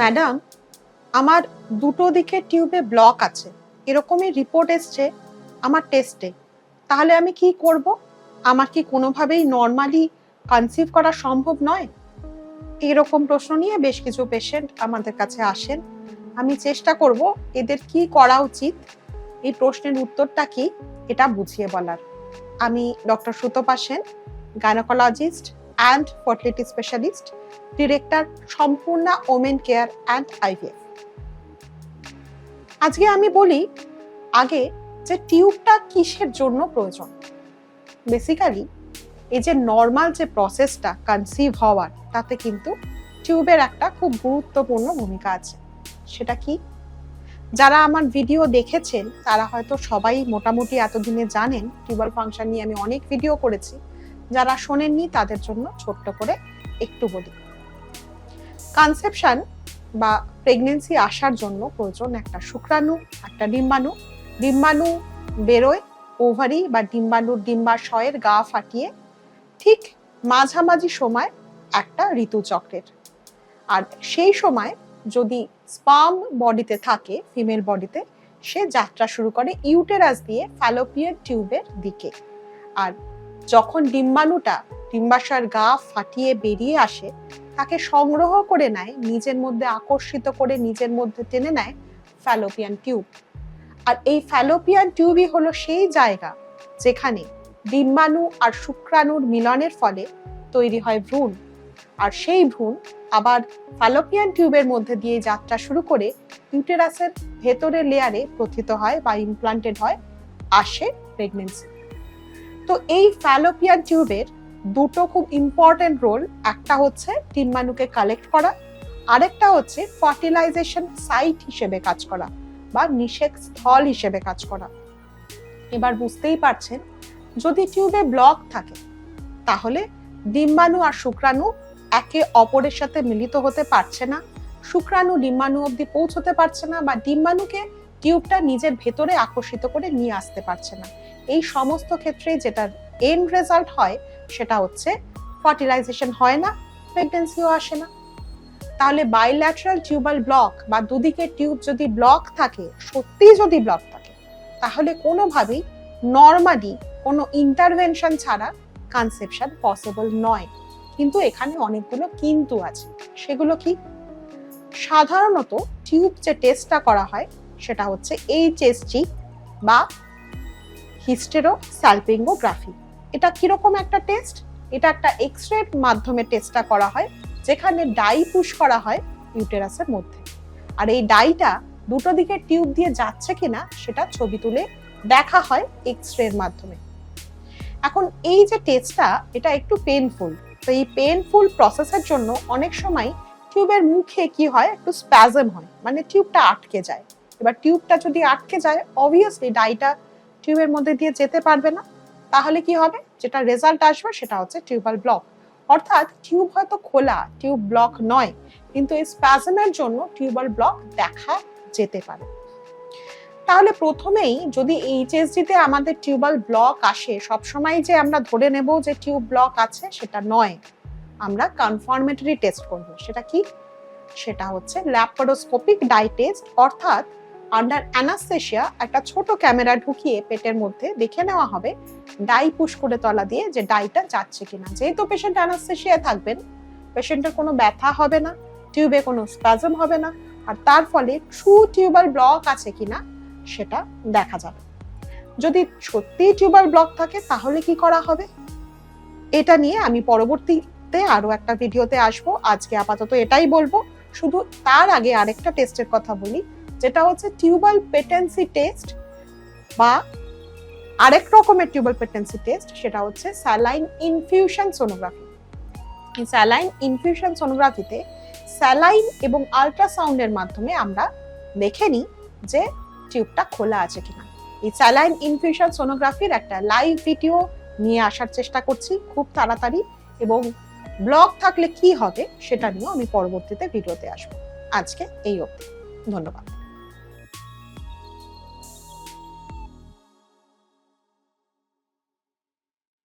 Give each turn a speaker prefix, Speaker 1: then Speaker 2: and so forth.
Speaker 1: Madam, আমার দুটো দিকে টিউবে ব্লক আছে। এরকমই রিপোর্ট এসছে আমার টেস্টে। তাহলে আমি কি করব? আমার কি কোনোভাবেই নর্মালি কনসিভ করা সম্ভব নয়? এরকম প্রশ্ন নিয়ে বেশ কিছু পেশেন্ট আমাদের কাছে আসেন। আমি চেষ্টা করব এদের কি করা উচিত। এই প্রশ্নের উত্তরটা কি, এটা বুঝিয়ে বলার। আমি doctor Sutapa Sen gynaecologist and fertility specialist director Sampurna women care and IVF আজকে আমি বলি আগে যে টিউবটা কিসের জন্য প্রয়োজন? বেসিক্যালি এই যে নর্মাল যে প্রসেসটা কনসিভ হওয়ার, তাতে কিন্তু টিউবের একটা খুব গুরুত্বপূর্ণ ভূমিকা আছে। সেটা কি? যারা আমার ভিডিও দেখেছেন, তারা হয়তো সবাই মোটামুটি এতদিনে জানেন টিউবাল ফাংশন নিয়ে আমি অনেক ভিডিও করেছি। যারা শোনেননি তাদের জন্য ছোট্ট করে একটু বলি। কনসেপশন বা প্রেগনেন্সি আসার জন্য প্রয়োজন একটা শুক্রাণু, একটা ডিম্বাণু। ডিম্বাণু বেরোয় ওভারি বা ডিম্বাণুর ডিম্বাশয়ের গা ফাটিয়ে ঠিক মাঝামাঝি সময় একটা ঋতুচক্রের। আর সেই সময় যদি স্পাম বডিতে থাকে ফিমেল বডিতে সে যাত্রা শুরু করে ইউটেরাস দিয়ে ফ্যালোপিয়ার টিউবের দিকে। আর যখন ডিম্বাণুটা ডিম্বাশয়ের গা ফাটিয়ে বেরিয়ে আসে, তাকে সংগ্রহ করে নেয়, নিজের মধ্যে আকর্ষিত করে নিজের মধ্যে টেনে নেয় ফ্যালোপিয়ান টিউব। আর এই ফ্যালোপিয়ান টিউবই হলো সেই জায়গা যেখানে ডিম্বাণু আর শুক্রাণুর মিলনের ফলে তৈরি হয় ভ্রূণ। আর সেই ভ্রূণ আবার ফ্যালোপিয়ান টিউবের মধ্যে দিয়ে যাত্রা শুরু করে ইউটেরাসের ভেতরের লেয়ারে প্রথিত হয় বা ইমপ্লান্টেড হয়, আসে প্রেগনেন্সি তো এই ফ্যালোপিয়ান টিউবের দুটো খুব ইম্পর্টেন্ট রোল একটা হচ্ছে ডিম্বাণুকে কালেক্ট করা, আরেকটা হচ্ছে ফার্টিলাইজেশন সাইট হিসেবে কাজ করা বা নিষেক স্থল হিসেবে কাজ করা। এবার বুঝতেই পারছেন, যদি টিউবে ব্লক থাকে, তাহলে ডিম্বাণু আর শুক্রাণু একে অপরের সাথে মিলিত হতে পারছে না। শুক্রাণু ডিম্বাণু অবধি পৌঁছতে পারছে না বা ডিম্বাণুকে টিউবটা নিজের ভেতরে আকর্ষিত করে নিয়ে আসতে পারছে না। এই সমস্ত ক্ষেত্রে যেটার এন্ড রেজাল্ট হয়, সেটা হচ্ছে ফার্টিলাইজেশন হয় না প্রেগনেন্সিও আসে না। তাহলে বাইল্যাটারাল টিউবাল ব্লক বা দুদিকে টিউব যদি ব্লক থাকে সত্যি যদি ব্লক থাকে, তাহলে কোনোভাবেই নর্মালি কোনো ইন্টারভেনশন ছাড়া কনসেপশন পসিবল নয়। কিন্তু এখানে অনেকগুলো কিন্তু আছে। সেগুলো কি? সাধারণত টিউব যে টেস্টটা করা হয় সেটা হচ্ছে এইচএসজি বা হিস্টেরো স্যালপিঙ্গোগ্রাফি এটা কীরকম একটা টেস্ট এটা একটা এক্স রে মাধ্যমে টেস্টটা করা হয়, যেখানে ডাই পুশ করা হয় ইউটেরাসের মধ্যে। আর এই ডাইটা দুটো দিকে টিউব দিয়ে যাচ্ছে কিনা, সেটা ছবি তুলে দেখা হয় এক্স রের মাধ্যমে। এখন এই যে টেস্টটা এটা একটু পেনফুল তো এই পেনফুল প্রসেসের জন্য অনেক সময় টিউবের মুখে কি হয়, একটু স্প্যাজম হয় মানে টিউবটা আটকে যায়। এবার টিউবটা যদি আটকে যায় অবভিয়াসলি ডাইটা টিউবের মধ্যে দিয়ে যেতে পারবে না। তাহলে কি হবে? যেটা রেজাল্ট আসবে সেটা হচ্ছে টিউবাল ব্লক অর্থাৎ টিউব হয়তো খোলা টিউব ব্লক নয়, কিন্তু এই স্প্যাজমের জন্য টিউবাল ব্লক দেখা যেতে পারে। তাহলে প্রথমেই যদি এইচএসডিতে আমাদের টিউবাল ব্লক আসে, সবসময় যে আমরা ধরে নেব যে টিউব ব্লক আছে, সেটা নয়। আমরা কনফার্মেটরি টেস্ট করব। সেটা কি? সেটা হচ্ছে ল্যাপারোস্কোপিক ডাই টেস্ট অর্থাৎ আন্ডার অ্যানাস্থেশিয়া একটা ছোট ক্যামেরা ঢুকিয়ে পেটের মধ্যে দেখে নেওয়া হবে, ডাই পুশ করে তলা দিয়ে যে ডাইটা যাচ্ছে কিনা। যেহেতু পেশেন্ট অ্যানাস্থেশিয়ায় থাকবেন পেশেন্টের কোনো ব্যথা হবে না টিউবে কোনো স্প্যাজম হবে না, আর তার ফলে ট্রু টিউবাল ব্লক আছে কিনা সেটা দেখা যাবে। যদি সত্যিই টিউবাল ব্লক থাকে, তাহলে কি করা হবে? এটা নিয়ে আমি পরবর্তীতে আরও একটা ভিডিওতে আসব। আজকে আপাতত এটাই বলব। শুধু তার আগে আরেকটা টেস্টের কথা বলি। যেটা হচ্ছে টিউবাল পেটেন্সি টেস্ট বা আরেক রকমের টিউবাল পেটেন্সি টেস্ট সেটা হচ্ছে saline infusion sonography saline infusion সোনোগ্রাফিতে saline এবং আল্ট্রাসাউন্ডের মাধ্যমে আমরা দেখে নিই যে টিউবটা খোলা আছে কিনা। এই স্যালাইন ইনফিউশন সোনোগ্রাফির একটা লাইভ ভিডিও নিয়ে আসার চেষ্টা করছি খুব তাড়াতাড়ি এবং ব্লগ থাকলে কি হবে সেটা নিয়েও আমি পরবর্তীতে ভিডিওতে আসব। আজকে এই অবধি। ধন্যবাদ।